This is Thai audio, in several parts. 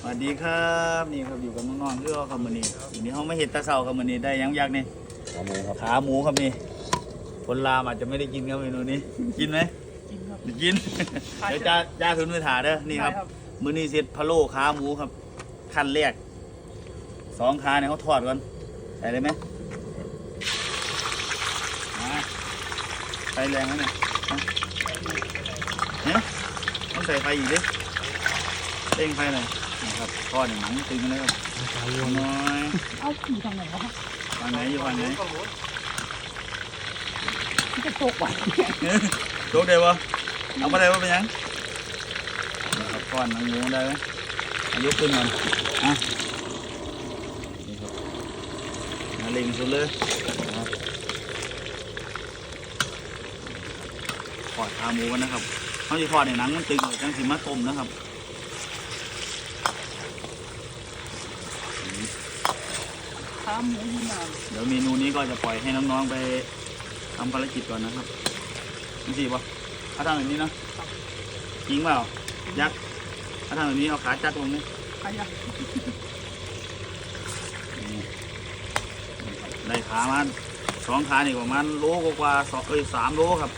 สวัสดีครับนี่ครับอยู่กับน้องๆเพื่อครับมื้อนี้วันนี้เขาไม่เห็นตาเสาครับมื้อนี้ได้หยังยักษ์นี่ขาหมูครับขาหมูครับนี่คนลามอาจจะไม่ได้กินครับเมนูนี้ กินไหมกินครับกินเดี๋ยวจ้าจ้าทุนมือถาเด้อนี่ครับได้ครับมื้อนี้เสร็จพะโล้ขาหมูครับขั้นแรกสองขาเนี่ยเขาทอดก่อนใส่เลยไหมมาไฟแรงแล้วเนี่ยมาเนี่ยต้องใส่ไฟอีกดิเร่งไฟหน่อยนะ ครับทอดเนี่ยหนังตึงเลยครับน้อยเอาขี่ทางไหนวะฝั่งไหนอยู่ฝั่งไหนที่จะตกว่ะโชคได้ปะเอามาได้ปะเป็นยังนะครับก้อนหนังหมูได้ไหมเอายกขึ้นก่อนอะนี่ครับมาเล็งสุดเลยนะครับทอดขาหมูกันนะครับเขาจะทอดในหนังมันตึงเลยจังสิมาต้มนะครับ ขาหมูอยูนานเดี๋ยวเมนูนี้ก็จะปล่อยให้น้องๆไปทำภารกิจก่อนนะครับนี่สิปะเอาทำแบบนี้เนอะจริงเปล่ายักษ์เอาทำแบบนี้เอาขาจัดลงนี่อายะนี่นะครับได้ขามาสองขานี่ประมาณโลกว่าๆสองเอ้ยสามโลครับ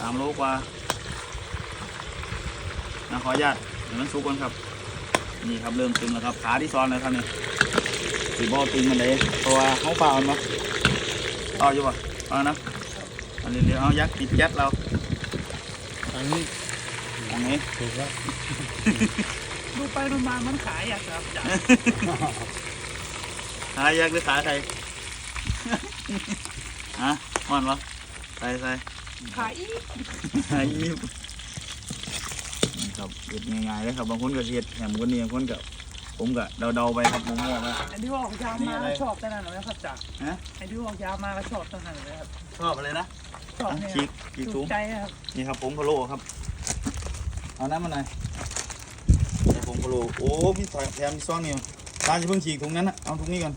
สามโลกว่านะขออนุญาตเดี๋ยวมันสุกก่อนครับ นี่ครับเริ่มตึงแล้วครับขาที่ซ้อนเลยครับนี่ สีบอตึงมันเลยเพราะว่าเขาเปล่ามันปะเอาอยู่ปะเอานะอันนี้เดี๋ยวเอายักษ์ติดยัดเราอันนี้อันนี้ถูกแล้วดูไปดูมามันขายอะครับจ้ะขายักษ์หรือขาใครฮะม่อนปะใส่ใส่ขายอีกหายิบนี่ครับเห็ดง่ายๆเลยครับบางคนก็เห็ดแหมคนนี้บางคนก็ ผมก็เดาๆไปครับผมว่านะ ไอ้ที่ว่าออกยามาแล้วชอบแต่นั้นเลยครับจ้ะฮะไอ้ที่ว่าออกยามาแล้วชอบแต่นั้นเลยครับชอบอะไรนะชอบเนี่ยฉีกฉีกถูถุกงใจครับนี่ครับผมพะโล้ครับ เอาน้ำมาหน่อยนี่ผมพะโล้โอ้พี่ถอยแถมมีซ่องนี่ตาจะเพิ่งฉีกถุงนั้นนะเอาถุงนี้ก่อน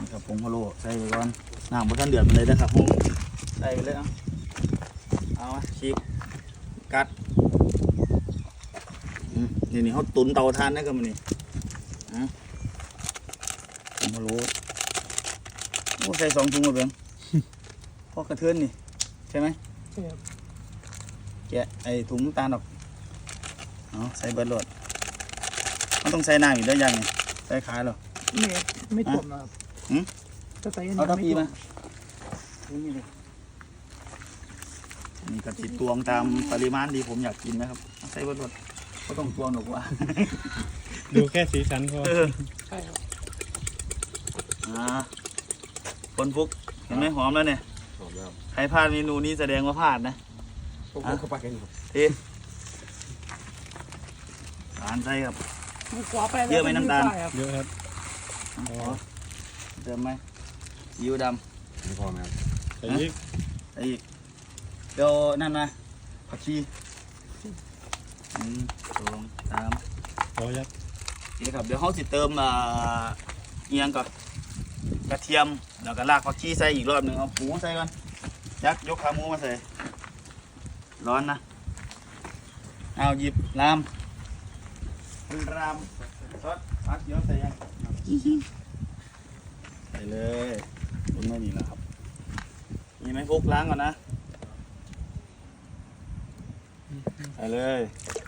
นี่ครับผมพะโล้ใส่ไปก่อนน้ำบนท่านเดือดมาเลยนะครับผมใส่ไปเลยเอาเอามาฉีกกัดอืมนี่นี่เขาตุนเตาทานนะครับมันนี่ อะผมพะโล้โอ้ใส่สองถุงหมดเลยพอกระเทือนนี่ ใช่ไหมใช่ครับแกะไอ้ถุงน้ำตาลออกเอาใส่เบิร์ดโหลดมันต้องใส่น้ำอยู่ด้วยยังไงใส่ขาเหรอ ไม่ไม่จมนะครับหืมจะใส่ยันเอาทัพไม่พีจมานี่เลยนี่กระติดตวงตามปริมาณที่ผมอยากกินนะครับเอาใส่เบิร์ดโหลด ก็ต้องตวงหรอกว่าดูแค่สีสันพอเออใช่ครับอ่าคนฟุกเห็นไหมหอมแล้วเนี่ยหอมแล้วใครพลาดเมนูนี้แสดงว่าพลาดนะพวกผมเข้าไปกันอยู่เอ๊ะทานใส่ครับมีขวาไปแล้วเยอะไหมน้ำตาลใช่ครับเยอะครับอ๋อเติมไหมซีอิ๊วดไม่พอไหมครับใส่ยิกำไอ้อีกเดี๋ยวนั่นมาผักชี หนึ่งสองสามพอยักษ์นี่ครับเดี๋ยวเขาสิเติมอ่าเอียงก่อนกระเทียมแล้วก็รากผักชีใส่อีกรอบหนึ่งเอาหมูใส่ก่อนยักษ์ยกขาหมูมาใส่ร้อนนะเอาหยิบลามรามซอสผักเขียวใส่ยังใส่เลยตรงนี้แล้วครับมีไหมพกล้างก่อนนะใส่เลยเ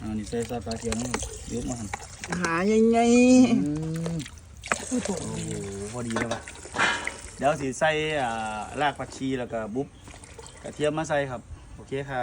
อันนี้ใส่ซอสปลาเทียมนะครับยกมาหันหายังไงอืมผู้ถูกโอ้โหพอดีเลยว่ะเดี๋ยวสิใส่อ่ารากผักชีแล้วก็บุ๊บกระเทียมมาใส่ครับ โอเคครับ